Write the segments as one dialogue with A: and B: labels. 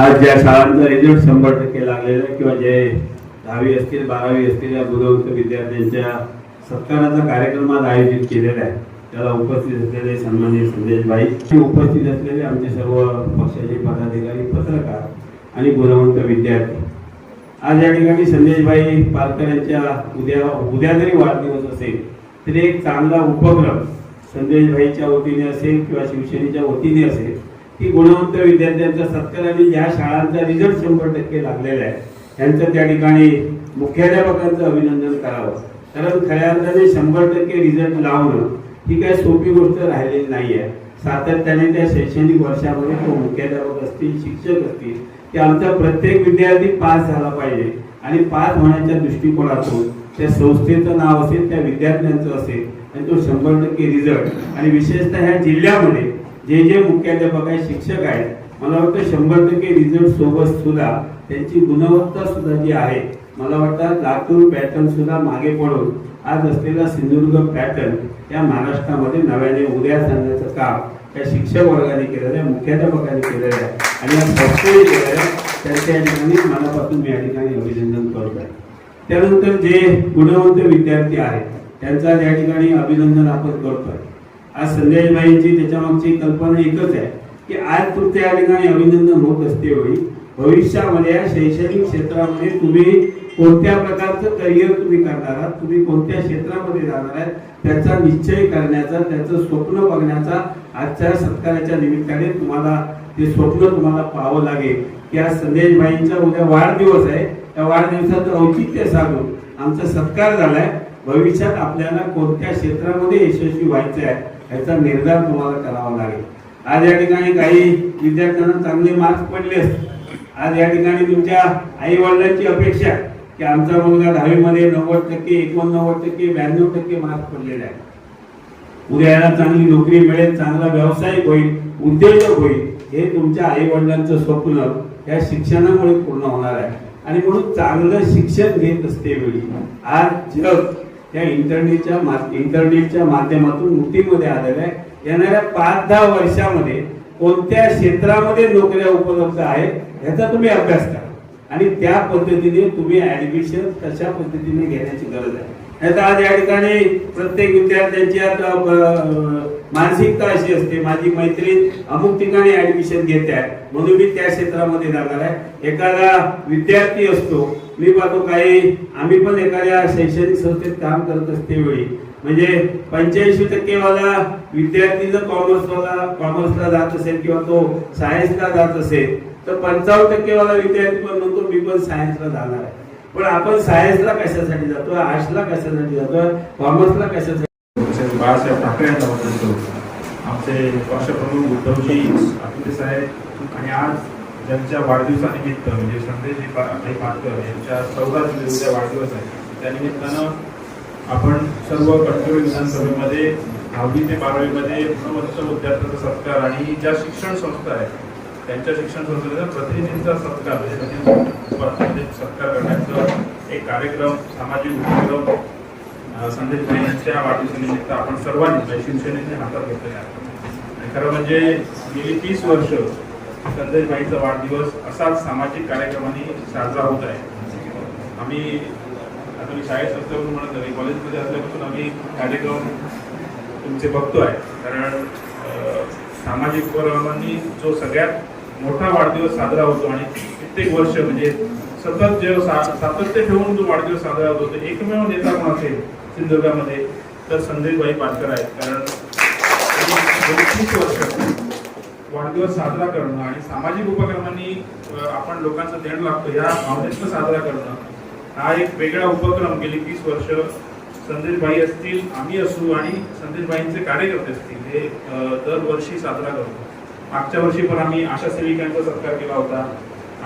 A: आज ज्या शाळांचा रिझल्ट शंभर टक्के लागलेला आहे किंवा जे दहावी असतील बारावी असतील या गुणवंत विद्यार्थ्यांच्या सत्काराचा कार्यक्रम आज आयोजित केलेला आहे. त्याला उपस्थित असलेले सन्माननीय संदेश भाई उपस्थित असलेले आमचे सर्व पक्षाचे पदाधिकारी पत्रकार आणि गुणवंत विद्यार्थी. आज या ठिकाणी संदेशभाई पालकर यांच्या उद्या उद्या जरी वाढदिवस असेल तरी एक चांगला उपक्रम संदेशभाईच्या वतीने असेल किंवा शिवसेनेच्या वतीने असेल की गुणवंत विद्यार्थ्यांचा सत्कार आणि ज्या शाळांचा रिझल्ट शंभर टक्के लागलेला आहे. यांचं त्या ठिकाणी मुख्याध्यापकांचं अभिनंदन करावं. कारण खऱ्या अर्थाने शंभर टक्के रिझल्ट लावणं ही काही सोपी गोष्ट राहिलेली नाही आहे. सातत्याने त्या शैक्षणिक वर्षामध्ये तो मुख्याध्यापक असतील शिक्षक असतील की आमचा प्रत्येक विद्यार्थी पास झाला पाहिजे. आणि पास होण्याच्या दृष्टिकोनातून त्या संस्थेचं नाव असेल त्या विद्यार्थ्यांचं असेल आणि तो शंभर टक्के रिझल्ट आणि विशेषतः ह्या जिल्ह्यामध्ये जे जे मुख्याध्यापक आहेत शिक्षक आहेत मला वाटतं शंभर टक्के रिझल्ट सोबत सुद्धा त्यांची गुणवत्ता सुद्धा जी आहे मला वाटतं लातूर पॅटर्न सुद्धा मागे पडून आज असलेला सिंधुदुर्ग पॅटर्न या महाराष्ट्रामध्ये नव्याने उदयास आणण्याचं काम त्या शिक्षक वर्गाने केलेलं आहे मुख्याध्यापकांनी केलेलं आहे आणि या संस्थेने केलेलं आहे त्यांच्या ठिकाणी मनापासून मी या ठिकाणी अभिनंदन करत. आहे त्यानंतर जे गुणवंत विद्यार्थी आहेत त्यांचा या ठिकाणी अभिनंदन आपण करतोय आज संदेशबाईंची त्याच्यामागची कल्पना एकच आहे की आज तुमच्या या ठिकाणी अभिनंदन होत असते वेळी भविष्यामध्ये या शैक्षणिक क्षेत्रामध्ये तुम्ही कोणत्या प्रकारचं करिअर तुम्ही करणार आहात तुम्ही कोणत्या क्षेत्रामध्ये जाणार आहात त्याचा निश्चय करण्याचा त्याचं स्वप्न बघण्याचा आजच्या सत्काराच्या निमित्ताने तुम्हाला ते स्वप्न तुम्हाला पाहावं लागेल. की आज संदेशबाईंचा उद्या वाढदिवस आहे. त्या वाढदिवसाचं औचित्य साधून आमचा सत्कार झालाय. भविष्यात आपल्याला कोणत्या क्षेत्रामध्ये यशस्वी व्हायचं आहे याचा निर्धार तुम्हाला करावा लागेल. आज या ठिकाणी काही विद्यार्थ्यांना चांगले मार्क्स पडले आज या ठिकाणी तुमच्या आई वडिलांची अपेक्षा की आमचा मुलगा दहावीमध्ये नव्वद टक्के एकोणनव्वद टक्के ब्याण्णव टक्के मार्क्स पडलेले आहे उद्या याला चांगली नोकरी मिळेल चांगला व्यावसायिक होईल उद्योजक होईल हे तुमच्या आई वडिलांचं स्वप्न या शिक्षणामुळे पूर्ण होणार आहे. आणि म्हणून चांगलं शिक्षण घेत असते वेळी आज जग त्या इंटरनेटच्या मा- इंटरनेटच्या माध्यमातून मुक्तीमध्ये आलेलं आहे. येणाऱ्या पाच दहा वर्षामध्ये कोणत्या क्षेत्रामध्ये नोकऱ्या उपलब्ध आहेत याचा तुम्ही अभ्यास करा. आणि त्या पद्धतीने तुम्ही ऍडमिशन कशा पद्धतीने घेण्याची गरज आहे. नाहीतर आज या ठिकाणी प्रत्येक विद्यार्थ्यांची आता मानसिकता अशी असते. माझी मैत्रीण अमुक ठिकाणी ऍडमिशन घेत आहे. म्हणून मी त्या क्षेत्रामध्ये जाणार आहे. एखादा विद्यार्थी असतो मी पाहतो काही आम्ही पण एखाद्या शैक्षणिक संस्थेत काम करत असते वेळी. म्हणजे पंच्याऐंशी टक्के वाला विद्यार्थी जर कॉमर्सवाला कॉमर्सला जात असेल किंवा तो सायन्सला जात असेल तर पंचावन्न टक्के वाला विद्यार्थी पण म्हणतो मी पण सायन्सला जाणार आहे. पण आपण सायन्सला कशासाठी जातो आर्ट्सला कशासाठी जातो कॉमर्सला कशासाठी?
B: बाळासाहेब ठाकरे यांच्याबद्दल आमचे पक्षप्रमुख उद्धवजी ठाकरे साहेब आणि आज यांच्या वाढदिवसानिमित्त म्हणजे संदेश भाई पाटकर यांच्या चौदा जुलै वाढदिवस आहे त्यानिमित्तानं आपण सर्व कणकवली विधानसभेमध्ये दहावी ते बारावीमध्ये गुणवत्ता विद्यार्थ्यांचा सत्कार आणि ज्या शिक्षण संस्था आहेत त्यांच्या शिक्षण संस्थेचा प्रतिनिधींचा सत्कार म्हणजे सत्कार करण्याचं एक कार्यक्रम सामाजिक उपक्रम संदेश भाई यांच्या वाढदिवसानिमित्त आपण सर्वांनी म्हणजे शिवसेनेने हातात घेतलेला आहे. खरं म्हणजे गेली तीस वर्ष संदेश वाढदिवस असाच सामाजिक कार्यक्रमांनी साजरा होत आहे. आम्ही आता मी शाळेत असल्यापासून म्हणत नाही कॉलेजमध्ये असल्यापासून आम्ही कार्यक्रम तुमचे बघतो आहे कारण सामाजिक उपक्रमांनी जो सगळ्यात मोठा वाढदिवस साजरा होतो आणि कित्येक वर्ष म्हणजे सतत जे सातत्य ठेवून जो वाढदिवस साजरा होतो एकमेव नेता कोण असेल सिंधुदुर्गामध्ये? तर संदेशभाई पाटकर आहेत. कारण वर्ष वाढदिवस साजरा करणं आणि सामाजिक उपक्रमांनी आपण लोकांचं देण लागतो या भावनेतनं साजरा करणं हा एक वेगळा उपक्रम गेली तीस वर्ष संदेशभाई असतील आम्ही असू आणि संदेशभाईंचे कार्यकर्ते असतील हे दरवर्षी साजरा करतो. मागच्या वर्षी पण आम्ही आशा सेविकांचा सत्कार केला होता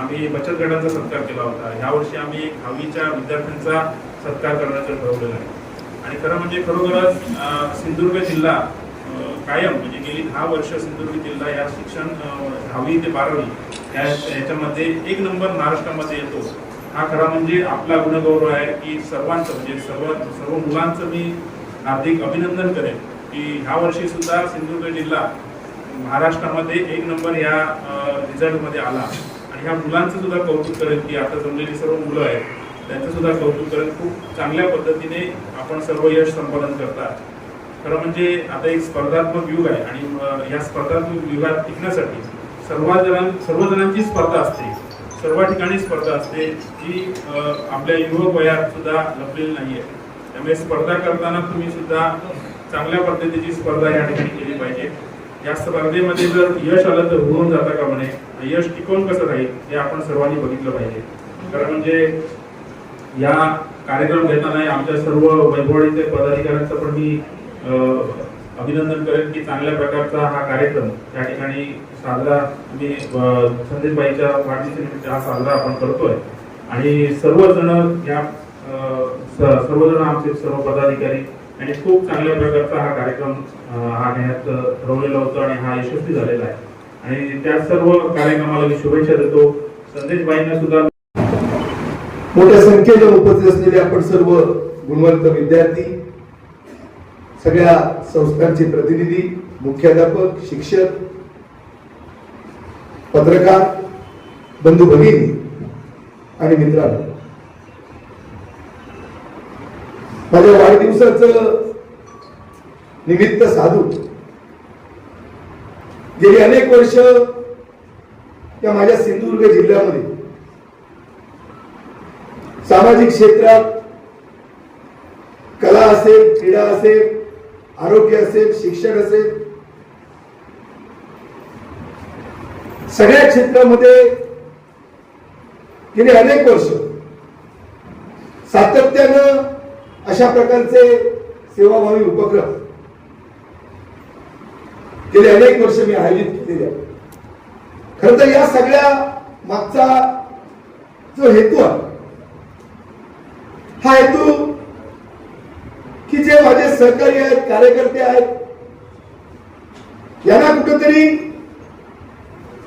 B: आम्ही बचत गटांचा सत्कार केला होता ह्या वर्षी आम्ही एक दहावीच्या विद्यार्थ्यांचा सत्कार करण्याचं ठरवलेलं आहे. आणि खरं म्हणजे खरोखरच सिंधुदुर्ग जिल्हा कायम म्हणजे गेली दहा वर्ष सिंधुदुर्ग जिल्हा या शिक्षण दहावी ते बारावी या याच्यामध्ये एक नंबर महाराष्ट्रामध्ये येतो. हा खरा म्हणजे आपला गुणगौरव आहे की सर्वांचं म्हणजे सर्व सर्व मुलांचं मी हार्दिक अभिनंदन करेन की ह्या वर्षी सुद्धा सिंधुदुर्ग जिल्हा महाराष्ट्रामध्ये एक नंबर या रिझल्टमध्ये आला. आणि ह्या मुलांचं सुद्धा कौतुक करेल की आता जमलेली सर्व मुलं आहेत त्यांचं सुद्धा कौतुक करेल खूप चांगल्या पद्धतीने आपण सर्व यश संपादन करतात खरं म्हणजे आता एक स्पर्धात्मक युग आहे आणि या स्पर्धात्मक युगात टिकण्यासाठी सर्व जणां स्पर्धा असते. सर्व ठिकाणी स्पर्धा असते जी आपल्या युवक वयात सुद्धा लपलेली नाहीये. त्यामुळे स्पर्धा करताना तुम्ही सुद्धा चांगल्या पद्धतीची स्पर्धा या ठिकाणी केली पाहिजे. या स्पर्धेमध्ये जर यश आलं तर होऊन जाता का म्हणे? यश टिकवून कसं राहील हे आपण सर्वांनी बघितलं पाहिजे. कारण म्हणजे या कार्यक्रम घेताना आमच्या सर्व वैभवडीचे पदाधिकाऱ्यांचं पण मी अभिनंदन करेन की चांगल्या प्रकारचा हा कार्यक्रम त्या ठिकाणी साजरा म्हणजे, मी संदेशबाईच्या वाढदिवसानिमित्त हा साजरा आपण करतोय. आणि सर्वजण या सर्वजण आमचे सर्व पदाधिकारी आणि खूप चांगल्या प्रकारचा हा कार्यक्रम हा घेण्यात ठरवलेला होता आणि हा यशस्वी झालेला आहे. आणि त्या सर्व कार्यक्रमाला मी शुभेच्छा देतो. संदेशबाईंना सुद्धा
C: मोठ्या संख्येने उपस्थित असलेले आपण सर्व गुणवंत विद्यार्थी सगळ्या संस्थांचे प्रतिनिधी मुख्याध्यापक शिक्षक पत्रकार बंधू भगिनी आणि मित्रांनो. माझ्या वाढदिवसाचं निमित्त साधू गेली अनेक वर्ष या माझ्या सिंधुदुर्ग जिल्ह्यामध्ये सामाजिक क्षेत्रात कला असेल क्रीडा असेल आरोग्य असेल शिक्षण असेल सगळ्या क्षेत्रामध्ये गेली अनेक वर्ष सातत्यानं अशा प्रकारचे सेवाभावी उपक्रम गेले अनेक वर्ष मी आयोजित केलेले आहेत. खर तर या सगळ्या मागचा जो हेतू आहे हा हेतू की जे माझे सहकारी आहेत कार्यकर्ते आहेत यांना कुठेतरी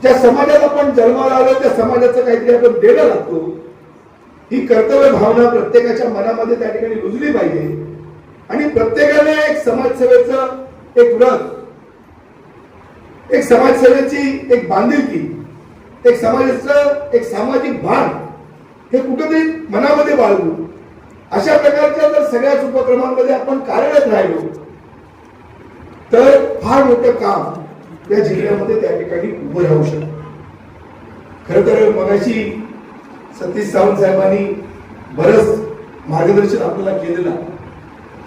C: ज्या समाजात आपण जन्माला आलो त्या समाजाचं काहीतरी आपण देणं लागतो. ही कर्तव्य भावना प्रत्येकाच्या मनामध्ये त्या ठिकाणी रुजली पाहिजे. आणि प्रत्येकाने एक समाजसेवेचं एक व्रत एक समाजसेवेची एक बांधिलकी एक समाजाचं एक सामाजिक भान हे कुठेतरी मनामध्ये बाळगू अशा प्रकारच्या जर सगळ्याच उपक्रमांमध्ये आपण कार्यरत राहिलो तर फार मोठं काम या जिल्ह्यामध्ये त्या ठिकाणी उभं राहू शकतं. खर तर मगाशी सतीश सावंत साहेबांनी बरंच मार्गदर्शन आपल्याला केलेलं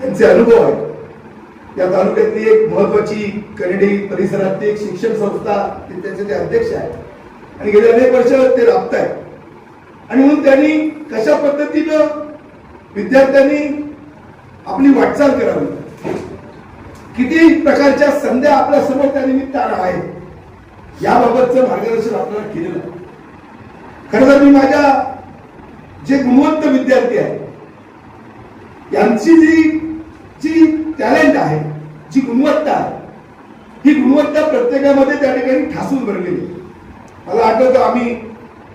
C: त्यांचे अनुभव आहेत. या तालुक्यातली एक महत्वाची कनेडी परिसरातली एक शिक्षण संस्था ते ते अध्यक्ष आहेत. आणि गेले अनेक वर्ष ते राबत आहेत आणि म्हणून त्यांनी कशा पद्धतीनं विद्यार्थ्यांनी आपली वाटचाल करावी. किती प्रकारच्या संध्या आपल्यासमोर त्या निमित्तानं आहेत याबाबतचं मार्गदर्शन आपल्याला केलेलं आहे. खरं तर मी माझ्या जे गुणवंत विद्यार्थी आहेत यांची जी जी टॅलेंट आहे जी गुणवत्ता आहे ही गुणवत्ता प्रत्येकामध्ये त्या ठिकाणी ठासून भरलेली मला आठवतं आम्ही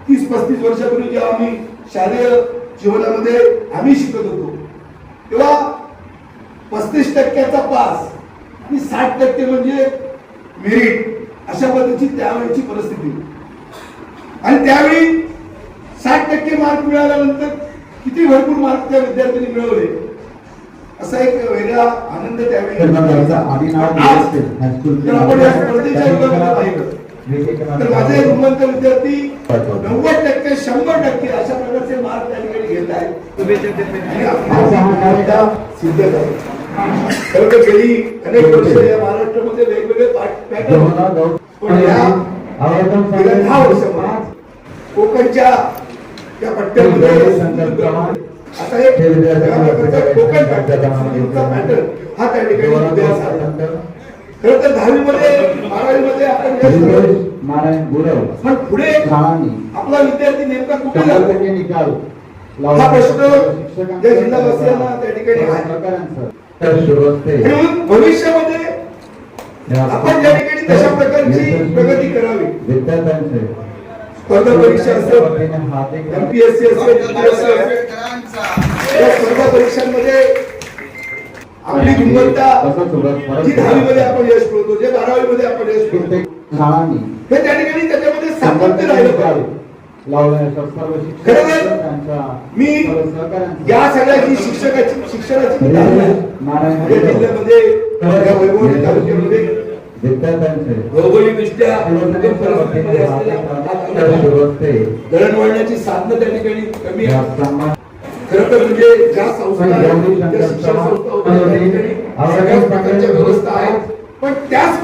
C: तीस पस्तीस वर्षापूर्वी जेव्हा आम्ही शालेय जीवनामध्ये आम्ही शिकत होतो. तेव्हा पस्तीस टक्क्याचा पास आणि साठ टक्के म्हणजे मेरिट अशा पद्धतीची त्यावेळेची परिस्थिती. आणि त्यावेळी साठ टक्के मार्क मिळाल्यानंतर किती भरपूर मार्क त्या विद्यार्थ्यांनी मिळवले? असा एक वेगळा आनंद त्यावेळी तर माझे विद्यार्थी नव्वद टक्के शंभर टक्के अशा प्रकारचे मार्क त्या ठिकाणी घेत आहेत. गुणवत्ता सिद्ध खरं तर गेली अनेक वर्ष या महाराष्ट्रामध्ये वेगवेगळे पॅटर्न पण या गेल्या दहा वर्षामध्ये कोकणच्या त्या पट्ट्यामध्ये आता प्रकारचा कोकण पॅटर्न हा त्या ठिकाणी खरं तर दहावीमध्ये बारावीमध्ये आपण.
D: नारायण गुरव
C: पण पुढे आपला विद्यार्थी नेमका कुठे
D: निकाल.
C: हा प्रश्न ज्या जिल्हावासियांना त्या ठिकाणी भविष्यामध्ये आपण ज्या ठिकाणी तशा प्रकारची प्रगती करावी.
D: विद्यार्थ्यांचे.
C: स्पर्धा परीक्षा असेल एमपीएससी असेल या स्पर्धा परीक्षांमध्ये आपली गुणवत्ता जी दहावीमध्ये आपण यश मिळवतो जे बारावीमध्ये आपण यश
D: शाळांनी
C: हे त्या ठिकाणी त्याच्यामध्ये सातत्य राहिलं पाहिजे. मी या सगळ्याची शिक्षकाची शिक्षणाची जिल्ह्यामध्ये भौगोलिकदृष्ट्या दळणवळणाची साधनं त्या ठिकाणी कमी खरं तर म्हणजे ज्या संस्था सगळ्याच प्रकारच्या व्यवस्था आहेत. पण त्याच